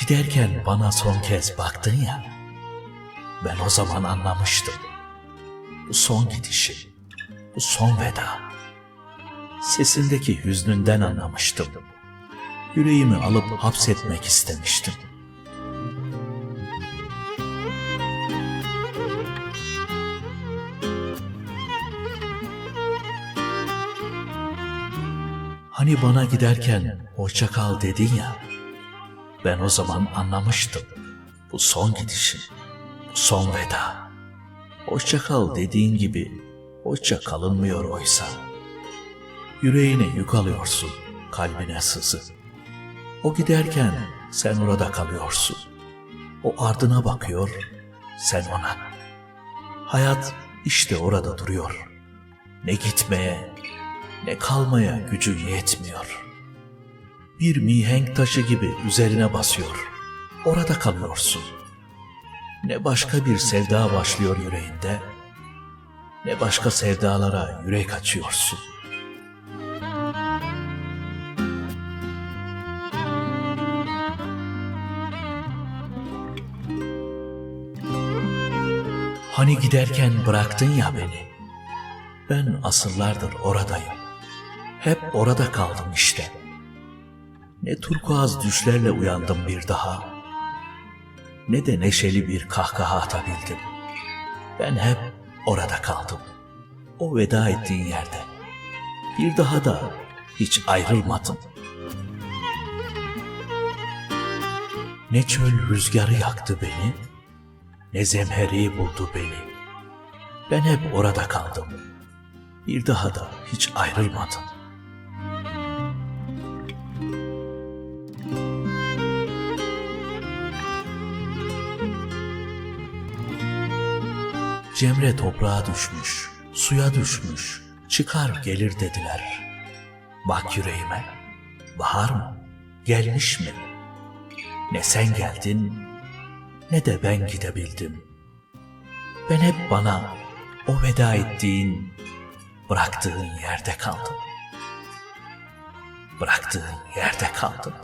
Giderken bana son kez baktın ya, ben o zaman anlamıştım. Bu son gidişi, bu son veda. Sesindeki hüznünden anlamıştım. Yüreğimi alıp hapsetmek istemiştim. Hani bana giderken hoşça kal dedin ya, ben o zaman anlamıştım. Bu son gidişi, bu son veda. Hoşça kal dediğin gibi hoşça kalınmıyor oysa. Yüreğine yük alıyorsun, kalbine sızı. O giderken sen orada kalıyorsun. O ardına bakıyor, sen ona. Hayat işte orada duruyor. Ne gitmeye, ne kalmaya gücü yetmiyor. Bir mihenk taşı gibi üzerine basıyor. Orada kalıyorsun. Ne başka bir sevda başlıyor yüreğinde, ne başka sevdalara yürek açıyorsun. Hani giderken bıraktın ya beni. Ben asıllardır oradayım. Hep orada kaldım işte. Ne turkuaz düşlerle uyandım bir daha. Ne de neşeli bir kahkaha atabildim. Ben hep orada kaldım. O veda ettiğin yerde. Bir daha da hiç ayrılmadım. Ne çöl rüzgarı yaktı beni, ne zemheri buldu beni. Ben hep orada kaldım. Bir daha da hiç ayrılmadım. Cemre toprağa düşmüş, suya düşmüş, çıkar gelir dediler. Bak yüreğime, bahar mı, gelmiş mi? Ne sen geldin, ne de ben gidebildim. Ben hep bana o veda ettiğin, bıraktığın yerde kaldım. Bıraktığın yerde kaldım.